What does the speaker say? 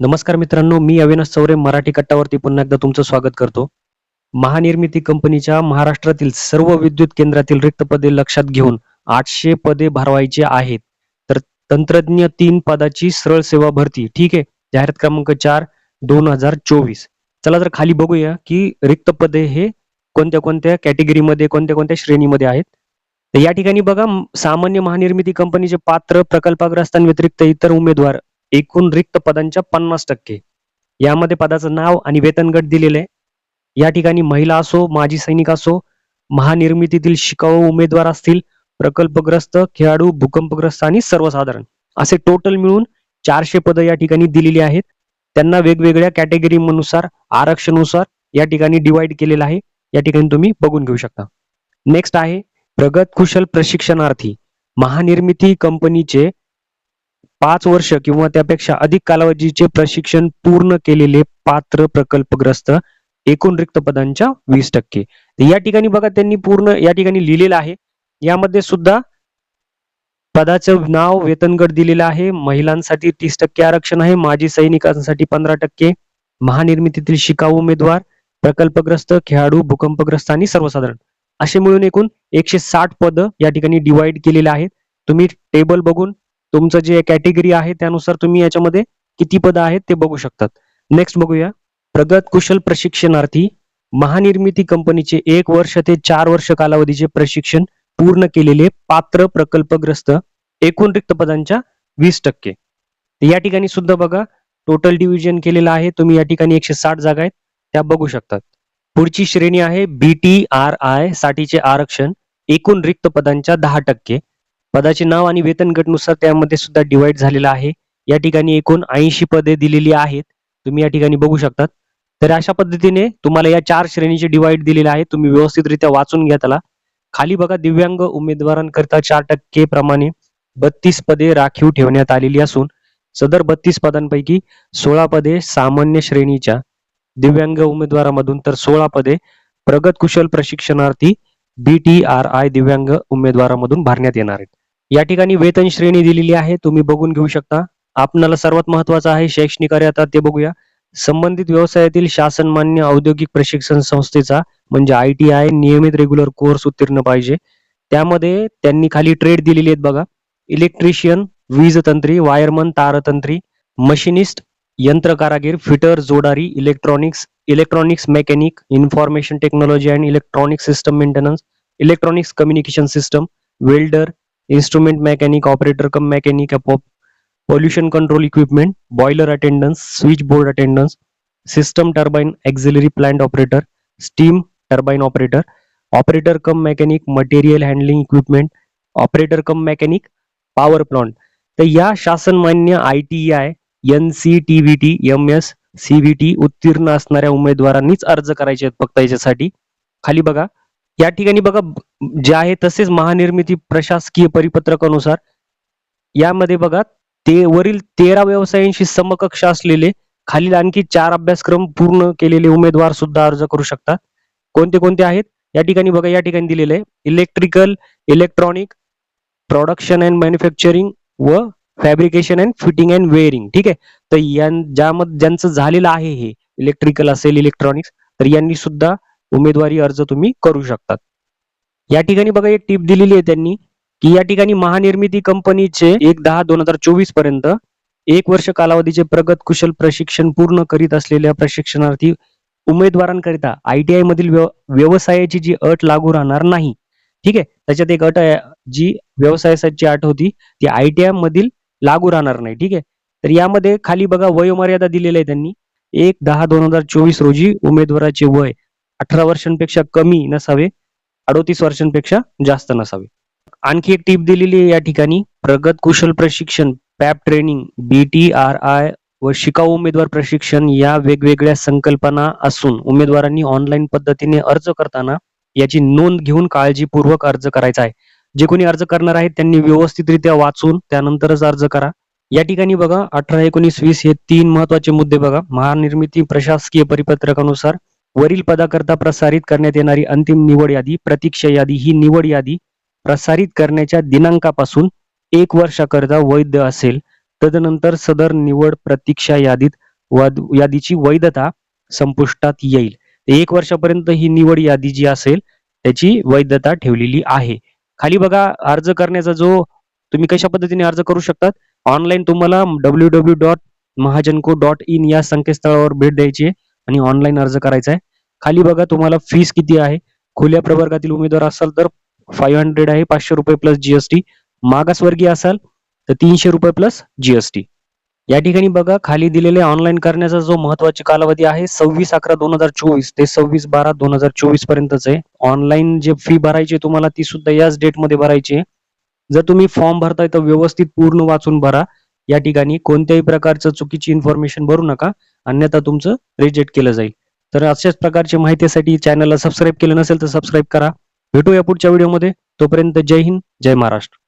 नमस्कार मित्रांनो मी अविनाश चौरे मराठी कट्टावरती पुन्हा एकदा तुमचं स्वागत करतो. महानिर्मिती कंपनीच्या महाराष्ट्रातील सर्व विद्युत केंद्रातील रिक्त पदे लक्षात घेऊन आठशे पदे भरवायची आहेत. तर तंत्रज्ञ तीन पदाची सरळ सेवा भरती ठीक आहे? जाहिरात क्रमांक चार दोन हजार चोवीस. चला तर खाली बघूया की रिक्त पदे हे कोणत्या कोणत्या कॅटेगरीमध्ये कोणत्या कोणत्या श्रेणीमध्ये आहेत? तर या ठिकाणी बघा सामान्य महानिर्मिती कंपनीचे पात्र प्रकल्पग्रस्तांव्यतिरिक्त इतर उमेदवार एकूण रिक्त पदांच्या पन्नास टक्के. यामध्ये पदाचं नाव आणि वेतन गट दिलेले आहे. या ठिकाणी महिला असो माजी सैनिक असो महानिर्मितीतील शिकाऊ उमेदवार असतील प्रकल्पग्रस्त खेळाडू भूकंपग्रस्त आणि सर्वसाधारण. असे टोटल मिळून चारशे पदं या ठिकाणी दिलेली आहेत. त्यांना वेगवेगळ्या कॅटेगरीनुसार आरक्षणानुसार या ठिकाणी डिवाइड केलेलं आहे. या ठिकाणी तुम्ही बघून घेऊ शकता. नेक्स्ट आहे प्रगत कुशल प्रशिक्षणार्थी. महानिर्मिती कंपनीचे पाच वर्ष किंवा त्यापेक्षा अधिक कालावधीचे प्रशिक्षण पूर्ण केलेले पात्र प्रकल्पग्रस्त एकूण रिक्त पदांच्या वीस टक्के. या ठिकाणी बघा त्यांनी पूर्ण या ठिकाणी लिहिलेलं आहे. यामध्ये सुद्धा पदाचं नाव वेतनगड दिलेलं आहे. महिलांसाठी तीस टक्के आरक्षण आहे. माजी सैनिकांसाठी पंधरा टक्के. महानिर्मितीतील शिकाऊ उमेदवार प्रकल्पग्रस्त खेळाडू भूकंपग्रस्त आणि सर्वसाधारण. असे मिळून एकूण एकशे साठ पद या ठिकाणी डिवाइड केलेले आहेत. तुम्ही टेबल बघून तुमचं जे कॅटेगरी आहे त्यानुसार तुम्ही याच्यामध्ये किती पद आहेत ते बघू शकतात. नेक्स्ट बघूया. प्रगत कुशल प्रशिक्षणार्थी महानिर्मिती कंपनीचे एक वर्ष ते चार वर्ष कालावधीचे प्रशिक्षण पूर्ण केलेले पात्र प्रकल्पग्रस्त एकूण रिक्त पदांच्या वीस टक्के. या ठिकाणी सुद्धा बघा टोटल डिव्हिजन केलेलं आहे. तुम्ही या ठिकाणी एकशे साठ जागा आहेत त्या बघू शकतात. पुढची श्रेणी आहे बी टी आर आय साठीचे आरक्षण एकूण रिक्त पदांच्या दहा टक्के. पदाचे नाव आणि वेतन गटनुसार त्यामध्ये सुद्धा डिवाइड झालेला आहे. या ठिकाणी एकूण ऐंशी पदे दिलेली आहेत. तुम्ही या ठिकाणी बघू शकतात. तर अशा पद्धतीने तुम्हाला या चार श्रेणीचे डिवाइड दिलेले आहे तुम्ही व्यवस्थितरित्या वाचून घ्या त्याला. खाली बघा दिव्यांग उमेदवारांकरिता चार टक्के प्रमाणे बत्तीस पदे राखीव ठेवण्यात आलेली असून सदर बत्तीस पदांपैकी सोळा पदे सामान्य श्रेणीच्या दिव्यांग उमेदवारामधून तर सोळा पदे प्रगत कुशल प्रशिक्षणार्थी बी टी आर आय दिव्यांग उमेदवारामधून भरण्यात येणार आहेत. या ठिकाणी वेतन श्रेणी दिलेली आहे. तुम्ही बघून घेऊ शकता. आपणाला सर्वात महत्वाचं आहे शैक्षणिक अर्हता ते बघूया. संबंधित व्यवसायातील शासन मान्य औद्योगिक प्रशिक्षण संस्थेचा म्हणजे आय टी आय नियमित रेग्युलर कोर्स उत्तीर्ण पाहिजे. त्यामध्ये त्यांनी खाली ट्रेड दिलेली आहेत बघा. इलेक्ट्रिशियन वीजतंत्री वायरमन तारतंत्री मशिनिस्ट यंत्र कारागीर fitter जोडारी electronics electronics mechanic information technology and electronic system maintenance electronics communication system welder instrument mechanic operator cum mechanic अपॉप pollution control equipment boiler attendance switch board attendance system turbine auxiliary plant operator steam turbine operator operator cum mechanic material handling equipment operator cum mechanic power plant तर या शासनमान्य I T I N C T V T M S C V T उत्तीर्ण असणाऱ्या उमेदवारांनीच अर्ज करायचे आहेत फक्त याच्यासाठी. खाली बघा. या ठिकाणी बघा जे आहे तसेच महानिर्मिती प्रशासकीय परिपत्रकानुसार यामध्ये बघा ते वरील तेरा व्यवसायांशी समकक्ष असलेले खालील आणखी चार अभ्यासक्रम पूर्ण केलेले उमेदवार सुद्धा अर्ज करू शकतात. कोणते कोणते आहेत? या ठिकाणी बघा या ठिकाणी दिलेले आहे. Electrical electronic production and manufacturing व fabrication and fitting and wiring ठीक आहे? तर ज्यामध्ये ज्यांचं झालेलं आहे हे इलेक्ट्रिकल असेल इलेक्ट्रॉनिक्स तर यांनी सुद्धा उमेदवारी अर्ज तुम्ही करू शकतात. या ठिकाणी बघा एक टीप दिलेली आहे त्यांनी की या ठिकाणी महानिर्मिती कंपनीचे एक दहा दोन हजार चोवीसपर्यंत एक वर्ष कालावधीचे प्रगत कुशल प्रशिक्षण पूर्ण करीत असलेल्या प्रशिक्षणार्थी उमेदवारांकरिता आयटीआय मधील व्यवसायाची जी अट लागू राहणार नाही. ठीक आहे? त्याच्यात एक अट आहे जी व्यवसायाची अट होती ती आयटीआय मधील लागू राहणार नाही. ठीक आहे? तर यामध्ये खाली बघा वयोमर्यादा दिलेली आहे त्यांनी. एक दहा दोन हजार चोवीस रोजी उमेदवाराचे वय. अठरा वर्षांपेक्षा कमी नसावे अडोतीस वर्षांपेक्षा जास्त नसावे. आणखी एक टीप दिलेली आहे या ठिकाणी प्रगत कुशल प्रशिक्षण Pap training B T R I व शिकाऊ उमेदवार प्रशिक्षण या वेगवेगळ्या संकल्पना असून उमेदवारांनी ऑनलाईन पद्धतीने अर्ज करताना याची नोंद घेऊन काळजीपूर्वक अर्ज करायचा आहे. जे कोणी अर्ज करणार आहेत त्यांनी व्यवस्थितरित्या वाचून त्यानंतरच अर्ज करा. या ठिकाणी बघा अठरा एकोणीस वीस हे तीन महत्त्वाचे मुद्दे बघा. महानिर्मिती प्रशासकीय परिपत्रकानुसार वरील पदाकरता प्रसारित करण्यात येणारी अंतिम निवड यादी प्रतीक्षा यादी ही निवड यादी प्रसारित करण्याच्या दिनांकापासून एक वर्षाकरता वैध असेल. तदनंतर सदर निवड प्रतीक्षा यादीत वाद- यादीची वैधता संपुष्टात येईल. एक वर्षापर्यंत ही निवड यादी जी असेल त्याची वैधता ठेवलेली आहे. खाली बघा अर्ज करण्याचा जो तुम्ही कशा पद्धतीने अर्ज करू शकतात? ऑनलाईन तुम्हाला W W dot Mahagenco dot in या संकेतस्थळावर भेट द्यायची आहे. आणि ऑनलाईन अर्ज करायचा आहे. खाली बघा तुम्हाला फीस किती आहे. खुल्या प्रवर्गातील उमेदवार असाल तर फाईव्ह हंड्रेड आहे पाचशे रुपये प्लस जीएसटी मागासवर्गीय असाल तर तीनशे रुपये प्लस जीएसटी या ठिकाणी बघा खाली दिलेले ऑनलाईन करण्याचा जो महत्वाची कालावधी आहे सव्वीस अकरा दोन हजार चोवीस ते सव्वीस बारा दोन हजार चोवीस पर्यंतच आहे. ऑनलाईन जे फी भरायची तुम्हाला ती सुद्धा याच डेटमध्ये भरायची आहे. जर तुम्ही फॉर्म भरताय तर व्यवस्थित पूर्ण वाचून भरा. या ठिकाणी कोणत्याही प्रकारचं चुकीची इन्फॉर्मेशन भरू नका. अन्यथा तुमचं रिजेक्ट केलं जाईल. तर अशाच प्रकारची माहितीसाठी चॅनलला सबस्क्राईब केलं नसेल तर सबस्क्राईब करा. भेटूया पुढच्या व्हिडिओमध्ये तोपर्यंत जय हिंद जय महाराष्ट्र.